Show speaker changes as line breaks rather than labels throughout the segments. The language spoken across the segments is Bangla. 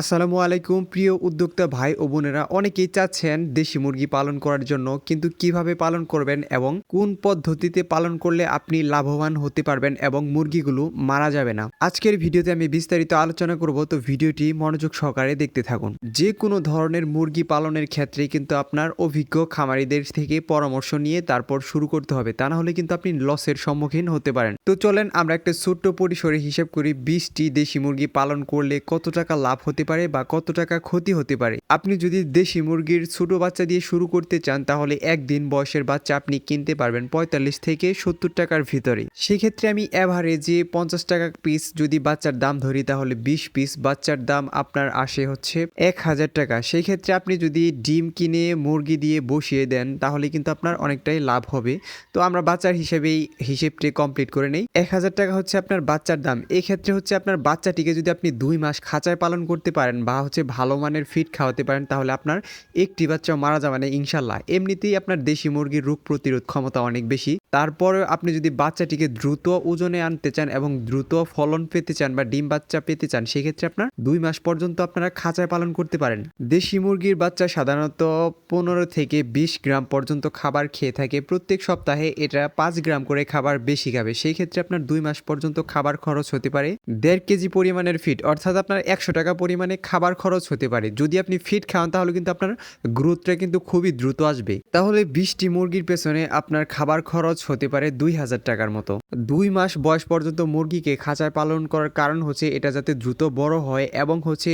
আসসালামু আলাইকুম, প্রিয় উদ্যোক্তা ভাই ও বোনেরা। অনেকেই চাচ্ছেন দেশি মুরগি পালন করার জন্য, কিন্তু কীভাবে পালন করবেন এবং কোন পদ্ধতিতে পালন করলে আপনি লাভবান হতে পারবেন এবং মুরগিগুলো মারা যাবে না? আজকের ভিডিওতে আমি বিস্তারিত আলোচনা করব, তো ভিডিওটি মনোযোগ সহকারে দেখতে থাকুন। যে কোনো ধরনের মুরগি পালনের ক্ষেত্রে কিন্তু আপনার অভিজ্ঞ খামারিদের থেকে পরামর্শ নিয়ে তারপর শুরু করতে হবে। তা না হলে কিন্তু আপনি লসের সম্মুখীন হতে পারেন। তো চলেন আমরা একটা ছোট্ট পরিসরে হিসেব করি, বিশটি দেশি মুরগি পালন করলে কত টাকা লাভ হতে পারে বা কত টাকা ক্ষতি হতে পারে। আপনি যদি দেশি মুরগির ছোট বাচ্চা দিয়ে শুরু করতে চান, তাহলে একদিন বয়সের বাচ্চা আপনি কিনতে পারবেন পঁয়তাল্লিশ থেকে সত্তর টাকার ভিতরে। সেক্ষেত্রে আমি অ্যাভারেজে পঞ্চাশ টাকা পিস যদি বাচ্চার দাম ধরি, তাহলে বিশ পিস বাচ্চার দাম আপনার আসে হচ্ছে এক হাজার টাকা। সেই ক্ষেত্রে আপনি যদি ডিম কিনে মুরগি দিয়ে বসিয়ে দেন, তাহলে কিন্তু আপনার অনেকটাই লাভ হবে। তো আমরা বাচ্চার হিসেবেই হিসেবটি কমপ্লিট করে নেই। এক হাজার টাকা হচ্ছে আপনার বাচ্চার দাম। এক্ষেত্রে হচ্ছে আপনার বাচ্চাটিকে যদি আপনি দুই মাস খাঁচায় পালন করতে পারেন বা হচ্ছে ভালো মানের ফিড খাওয়াতে পারেন, তাহলে আপনার একটি বাচ্চা মারা যাবে না ইনশাল্লাহ এমনিতেই আপনার দেশি মুরগির রোগ প্রতিরোধ ক্ষমতা অনেক বেশি। তারপরে আপনি যদি বাচ্চাটিকে দ্রুত ওজনে আনতে চান এবং দ্রুত ফলন পেতে চান বা ডিম বাচ্চা পেতে চান, সেক্ষেত্রে আপনার দুই মাস পর্যন্ত আপনারা খাঁচায় পালন করতে পারেন। দেশি মুরগির বাচ্চা সাধারণত পনেরো থেকে বিশ গ্রাম পর্যন্ত খাবার খেয়ে থাকে। প্রত্যেক সপ্তাহে এটা পাঁচ গ্রাম করে খাবার বেশি খাবে। সেই ক্ষেত্রে আপনার দুই মাস পর্যন্ত খাবার খরচ হতে পারে। দেড় কেজি পরিমাণের ফিড অর্থাৎ আপনার একশো টাকা পরিমাণে খাবার খরচ হতে পারে। যদি আপনি ফিড খাওয়ান তাহলে কিন্তু আপনার গ্রোথটা কিন্তু খুবই দ্রুত আসবে। তাহলে বিশটি মুরগির পেছনে আপনার খাবার খরচ হতে পারে দুই হাজার টাকার মতো। দুই মাস বয়স পর্যন্ত মুরগিকে খাঁচায় পালন করার কারণ হচ্ছে এটা যাতে দ্রুত বড় হয় এবং হচ্ছে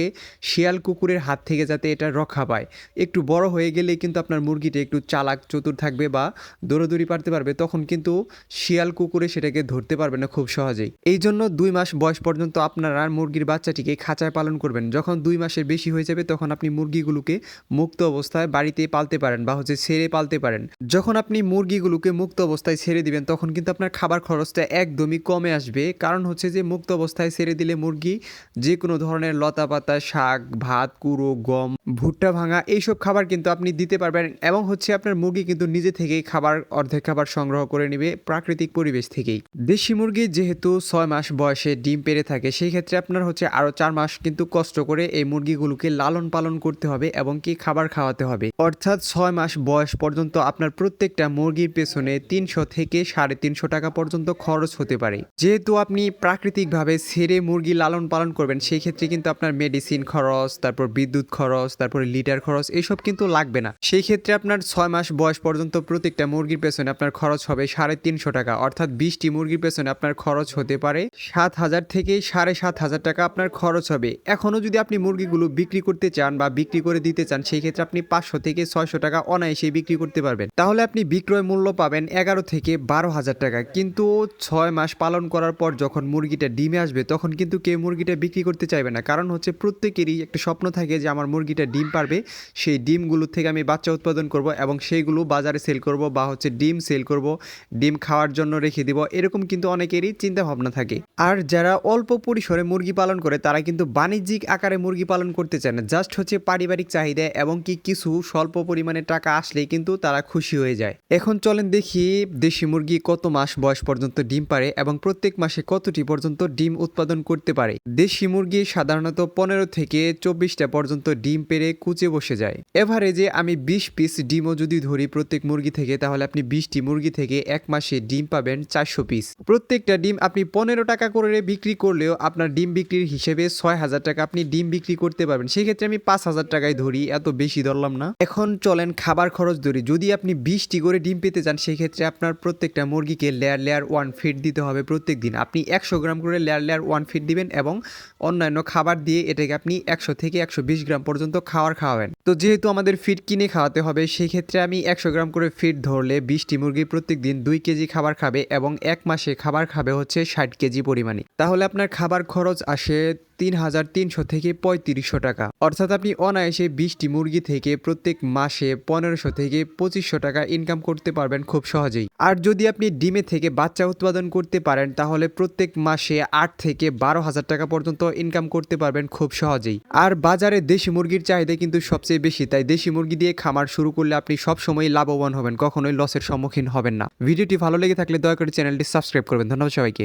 শিয়াল কুকুরের হাত থেকে যাতে এটা রক্ষা পায়। একটু বড় হয়ে গেলে কিন্তু আপনার মুরগিটা একটু চালাক চতুর থাকবে বা দৌড়দৌড়ি পারতে পারবে, তখন কিন্তু শিয়াল কুকুরে সেটাকে ধরতে পারবে না খুব সহজেই। এই জন্য দুই মাস বয়স পর্যন্ত আপনারা মুরগির বাচ্চাটিকে খাঁচায় পালন করবেন। যখন দুই মাসের বেশি হয়ে যাবে তখন আপনি মুরগিগুলোকে মুক্ত অবস্থায় বাড়িতে পালতে পারেন বা হচ্ছে ছেড়ে পালতে পারেন। যখন আপনি মুরগিগুলোকে মুক্ত অবস্থায় ছেড়ে দিবেন, তখন কিন্তু আপনার খাবার খরচটা একদমই কমে আসবে। কারণ হচ্ছে যে, মুক্ত অবস্থায় ছেড়ে দিলে মুরগি যে কোনো ধরনের লতা পাতা শাক, ভাত, কুড়ো, গম, ভুট্টা ভাঙা এইসব খাবার কিন্তু আপনি দিতে পারবেন এবং হচ্ছে আপনার মুরগি কিন্তু নিজে থেকেই খাবার, অর্ধেক খাবার সংগ্রহ করে নেবে প্রাকৃতিক পরিবেশ থেকেই। দেশি মুরগি যেহেতু ছয় মাস বয়সে ডিম পেড়ে থাকে, সেই ক্ষেত্রে আপনার হচ্ছে আরও চার মাস কিন্তু কষ্ট করে এই মুরগিগুলোকে লালন পালন করতে হবে এবং কি খাবার খাওয়াতে হবে। অর্থাৎ ছয় মাস বয়স পর্যন্ত আপনার প্রত্যেকটা মুরগির পেছনে তিনশো থেকে সাড়ে তিনশো টাকা পর্যন্ত খরচ হতে পারে। যেহেতু আপনি প্রাকৃতিকভাবে ছেড়ে মুরগি লালন পালন করবেন সেই ক্ষেত্রে কিন্তু আপনার মেডিসিন খরচ, তারপর বিদ্যুৎ খরচ, তারপরে লিটার খরচ, এসব কিন্তু লাগবে না। সেই ক্ষেত্রে আপনার ছয় মাস বয়স পর্যন্ত প্রত্যেকটা মুরগির পেছনে আপনার খরচ হবে সাড়ে তিনশো টাকা, অর্থাৎ বিশটি মুরগির পেছনে আপনার খরচ হতে পারে সাত হাজার থেকে সাড়ে সাত হাজার টাকা আপনার খরচ হবে। এখনও যদি আপনি মুরগিগুলো বিক্রি করতে চান বা বিক্রি করে দিতে চান, সেই ক্ষেত্রে আপনি পাঁচশো থেকে ছয়শো টাকা অনায়াসে বিক্রি করতে পারবেন। তাহলে আপনি বিক্রয় মূল্য পাবেন এগারো থেকে বারো হাজার টাকা। কিন্তু ছয় মাস পালন করার পর যখন মুরগিটা ডিমে আসবে, তখন কিন্তু কেউ মুরগিটা বিক্রি করতে চাইবে না। কারণ হচ্ছে প্রত্যেকেরই একটা স্বপ্ন থাকে যে, আমার মুরগিটা ডিম পারবে, সেই ডিমগুলো থেকে আমি বাচ্চা উৎপাদন করব এবং সেইগুলো বাজারে সেল করব বা হচ্ছে ডিম সেল করব, ডিম খাওয়ার জন্য রেখে দিব। এরকম কিন্তু অনেকেরই চিন্তা ভাবনা থাকে। আর যারা অল্প পরিসরে মুরগি পালন করে, তারা কিন্তু বাণিজ্যিক আকারে মুরগি পালন করতে চায় না জাস্ট হচ্ছে পারিবারিক চাহিদা এবং কি কিছু স্বল্প পরিমাণে টাকা আসলেই কিন্তু তারা খুশি হয়ে যায়। এখন চলেন দেখি দেশি মুরগি কত মাস বয়স পর্যন্ত ডিম পারে এবং প্রত্যেক মাসে কতটি পর্যন্ত ডিম উৎপাদন করতে পারে। দেশি মুরগি সাধারণত পনেরো থেকে চব্বিশটা পর্যন্ত ডিম পেরে কুচে বসে যায়। এভারেজে আমি বিশ পিস ডিমও যদি ধরি প্রত্যেক মুরগি থেকে, তাহলে আপনি বিশটি মুরগি থেকে এক মাসে ডিম পাবেন চারশো পিস। প্রত্যেকটা ডিম আপনি পনেরো টাকা করে বিক্রি করলেও আপনার ডিম বিক্রির হিসেবে ছয় হাজার টাকা আপনি ডিম বিক্রি করতে পারবেন। সেই ক্ষেত্রে আমি পাঁচ হাজার টাকায় ধরি, এত বেশি ধরলাম না। এখন চলেন খাবার খরচ ধরি। যদি আপনি বিশটি করে ডিম পেতে চান সেই ক্ষেত্রে আপনার প্রত্যেকটা মুরগিকে লেয়ার লেয়ার ওয়ান ফিট দিতে হবে প্রত্যেক দিন আপনি একশো গ্রাম করে লেয়ার লেয়ার ওয়ান ফিট দিবেন এবং অন্যান্য খাবার দিয়ে এটাকে আপনি একশো থেকে একশো বিশ গ্রাম পর্যন্ত খাবার খাওয়াবেন। তো যেহেতু আমাদের ফিড কিনে খাওয়াতে হবে সেই ক্ষেত্রে আমি একশো গ্রাম করে ফিড ধরলে বিশটি মুরগি প্রত্যেক দিন দুই কেজি খাবার খাবে এবং এক মাসে খাবার খাবে হচ্ছে ষাট কেজি পরিমাণে। তাহলে আপনার খাবার খরচ আসে তিন হাজার তিনশো থেকে পঁয়ত্রিশশো টাকা। অর্থাৎ আপনি অনায়াসে বিশটি মুরগি থেকে প্রত্যেক মাসে পনেরোশো থেকে পঁচিশশো টাকা ইনকাম করতে পারবেন খুব সহজেই। আর যদি আপনি ডিমে থেকে বাচ্চা উৎপাদন করতে পারেন, তাহলে প্রত্যেক মাসে আট থেকে বারো হাজার টাকা পর্যন্ত ইনকাম করতে পারবেন খুব সহজেই। আর বাজারে দেশি মুরগির চাহিদা কিন্তু সবচেয়ে বেশি, তাই দেশি মুরগি দিয়ে খামার শুরু করলে আপনি সবসময় লাভবান হবেন, কখনোই লসের সম্মুখীন হবেন না। ভিডিওটি ভালো লেগে থাকলে দয়া করে চ্যানেলটি সাবস্ক্রাইব করবেন। ধন্যবাদ সবাইকে।